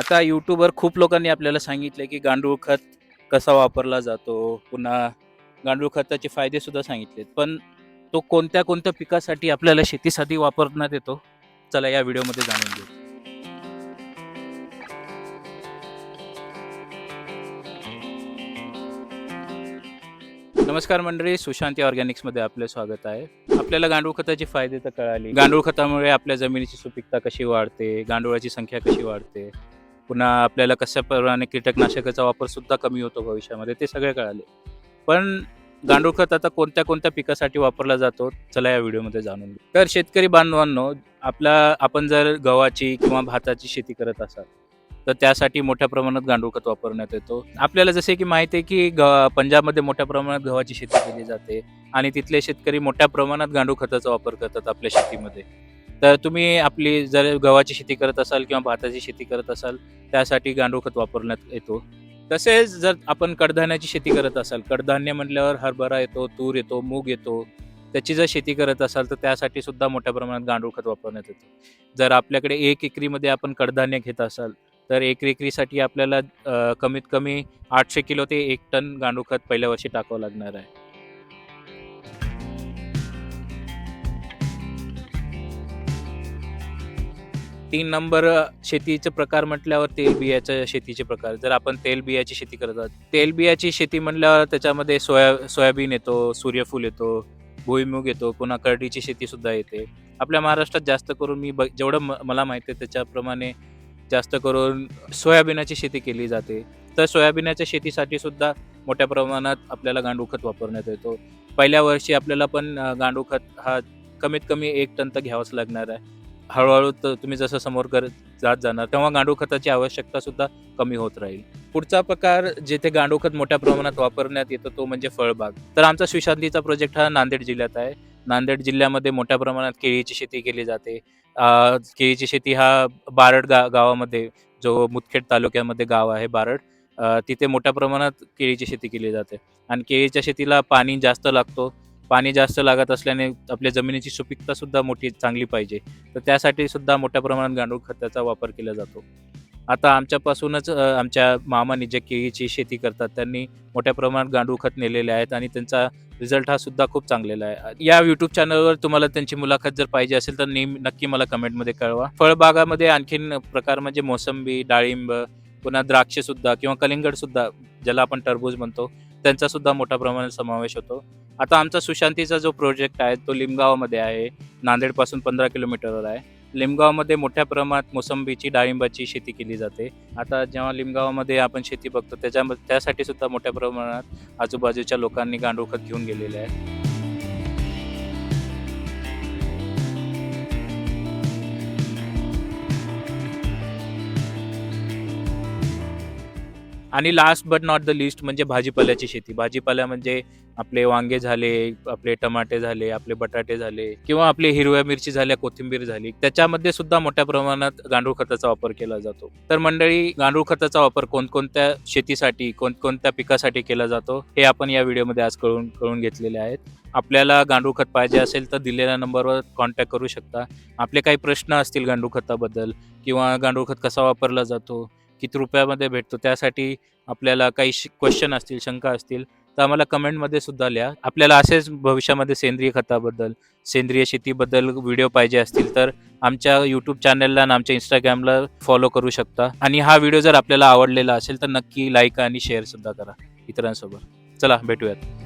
आता यूट्यूबवर खूप लोकांनी आपल्याला सांगितलं की गांडूळ खत कसा वापरला जातो. पुन्हा गांडूळ खताचे फायदे सुद्धा सांगितलेत. पण तो कोणत्या कोणत्या पिकासाठी आपल्याला शेतीसाठी वापरण्यात येतो? चला या व्हिडिओमध्ये जाणून घेऊ. नमस्कार मंडळी सुशांती ऑर्गॅनिक्समध्ये आपले स्वागत आहे. आपल्याला गांडूळ खताचे फायदे तर कळाले. गांडूळ खतामुळे आपल्या जमिनीची सुपीकता कशी वाढते? गांडूळाची संख्या कशी वाढते? पुन्हा आपल्याला कशाप्रमाणे कीटकनाशकाचा वापर सुद्धा कमी होतो भविष्यामध्ये ते सगळे कळाले. पण गांडूळ खत आता कोणत्या कोणत्या पिकासाठी वापरला जातो चला या व्हिडिओमध्ये जाणून घेऊ. तर शेतकरी बांधवांनो आपला आपण जर गव्हाची किंवा भाताची शेती करत असाल तर त्यासाठी मोठ्या प्रमाणात गांडूळ खत वापरण्यात येतो. आपल्याला जसे की माहिती आहे की ग पंजाबमध्ये मोठ्या प्रमाणात गव्हाची शेती केली जाते आणि तिथले शेतकरी मोठ्या प्रमाणात गांडूळ खताचा वापर करतात आपल्या शेतीमध्ये. तर तुम्ही आपली जर गव्हाची शेती करत असाल किंवा भाताची शेती करत असाल त्यासाठी गांडूळ खत वापरण्यात येतो. तसेच जर आपण कडधान्याची शेती करत असाल कडधान्य म्हटल्यावर हरभरा येतो तूर येतो मूग येतो. त्याची जर शेती करत असाल तर त्यासाठी सुद्धा मोठ्या प्रमाणात गांडूळ खत वापरण्यात येतं. जर आपल्याकडे एक एकरीमध्ये आपण कडधान्य घेत असाल तर एक एकरीसाठी आपल्याला कमीत कमी आठशे किलो ते एक टन गांडूळ खत पहिल्या वर्षी टाकावं लागणार आहे. तीन नंबर शेतीचे प्रकार म्हटल्यावर तेलबियाच्या शेतीचे प्रकार. जर आपण तेलबियाची शेती करत आहोत तेलबियाची शेती म्हटल्यावर त्याच्यामध्ये सोया सोयाबीन येतो सूर्यफूल येतो भुईमुग येतो पुन्हा करडीची शेती सुद्धा येते. आपल्या महाराष्ट्रात जास्त करून मी ब जेवढं म मला माहिती आहे त्याच्याप्रमाणे जास्त करून सोयाबीनाची शेती केली जाते. तर सोयाबीनाच्या शेतीसाठी सुद्धा मोठ्या प्रमाणात आपल्याला गांडूळ खत वापरण्यात येतो. पहिल्या वर्षी आपल्याला पण गांडूळ खत हा कमीत कमी एक टन तर घ्यावाच लागणार आहे. हळूहळू तुम्ही जसं समोर करत जात जाणार तेव्हा गांडूळ खताची आवश्यकता सुद्धा कमी होत राहील. पुढचा प्रकार जेथे गांडूळ खत मोठ्या प्रमाणात वापरण्यात येतो तो म्हणजे फळबाग. तर आमचा सुशांतीचा प्रोजेक्ट हा नांदेड जिल्ह्यात आहे. नांदेड जिल्ह्यामध्ये मोठ्या प्रमाणात केळीची शेती केली जाते. केळीची शेती हा बारड गा गावामध्ये जो मुदखेड तालुक्यामध्ये गाव आहे बारड तिथे मोठ्या प्रमाणात केळीची शेती केली जाते. आणि केळीच्या शेतीला पाणी जास्त लागतो. पाणी जास्त लागत असल्याने आपल्या जमिनीची सुपीकता सुद्धा मोठी चांगली पाहिजे. तर त्यासाठी सुद्धा मोठ्या प्रमाणात गांडूळ खताचा वापर केला जातो. आता आमच्यापासूनच आमच्या मामाने जे केळीची शेती करतात त्यांनी मोठ्या प्रमाणात गांडूळ खत नेलेले आहेत आणि त्यांचा रिझल्ट हा सुद्धा खूप चांगलेला आहे. या युट्यूब चॅनलवर तुम्हाला त्यांची मुलाखत जर पाहिजे असेल तर नेहमी नक्की मला कमेंटमध्ये कळवा. फळबागामध्ये आणखीन प्रकार म्हणजे मोसंबी डाळिंब पुन्हा द्राक्ष सुद्धा किंवा कलिंगड सुद्धा ज्याला आपण टरबूज म्हणतो त्यांचा सुद्धा मोठ्या प्रमाणात समावेश होतो. आता आमचा सुशांतीचा जो प्रोजेक्ट आहे तो लिमगावमध्ये आहे. नांदेडपासून पंधरा किलोमीटरवर आहे. लिमगावमध्ये मोठ्या प्रमाणात मोसंबीची डाळिंबाची शेती केली जाते. आता जेव्हा लिमगावमध्ये आपण शेती बघतो त्याच्यामध्ये त्यासाठी सुद्धा मोठ्या प्रमाणात आजूबाजूच्या लोकांनी गांडूळ खत घेऊन गेलेले आहे. आणि last but not the list म्हणजे भाजीपाल्याची शेती. भाजीपाला म्हणजे आपले वांगे झाले आपले टमाटे झाले आपले बटाटे झाले किंवा आपले हिरव्या मिरची झाल्या कोथिंबीर झाली त्याच्यामध्ये सुद्धा मोठ्या प्रमाणात गांडूळ खताचा वापर केला जातो. तर मंडळी गांडूळ खताचा वापर कोणकोणत्या शेतीसाठी कोणकोणत्या पिकासाठी केला जातो हे आपण या व्हिडिओमध्ये आज कळून कळून घेतलेले आहेत. आपल्याला गांडूळ खत पाहिजे असेल तर दिलेल्या नंबरवर कॉन्टॅक्ट करू शकता. आपले काही प्रश्न असतील गांडूळ खताबद्दल किंवा गांडूळ खत कसा वापरला जातो किती रुपयामध्ये भेटतो? त्यासाठी आपल्याला काही क्वेश्चन असतील शंका असतील तर आम्हाला कमेंटमध्ये सुद्धा लिहा. आपल्याला असेच भविष्यामध्ये सेंद्रिय खताबद्दल सेंद्रिय शेतीबद्दल व्हिडिओ पाहिजे असतील तर आमच्या यूट्यूब चॅनलला आणि आमच्या इंस्टाग्रामला फॉलो करू शकता. आणि हा व्हिडिओ जर आपल्याला आवडलेला असेल तर नक्की लाईक आणि शेअर सुद्धा करा इतरांसोबत चला भेटूयात.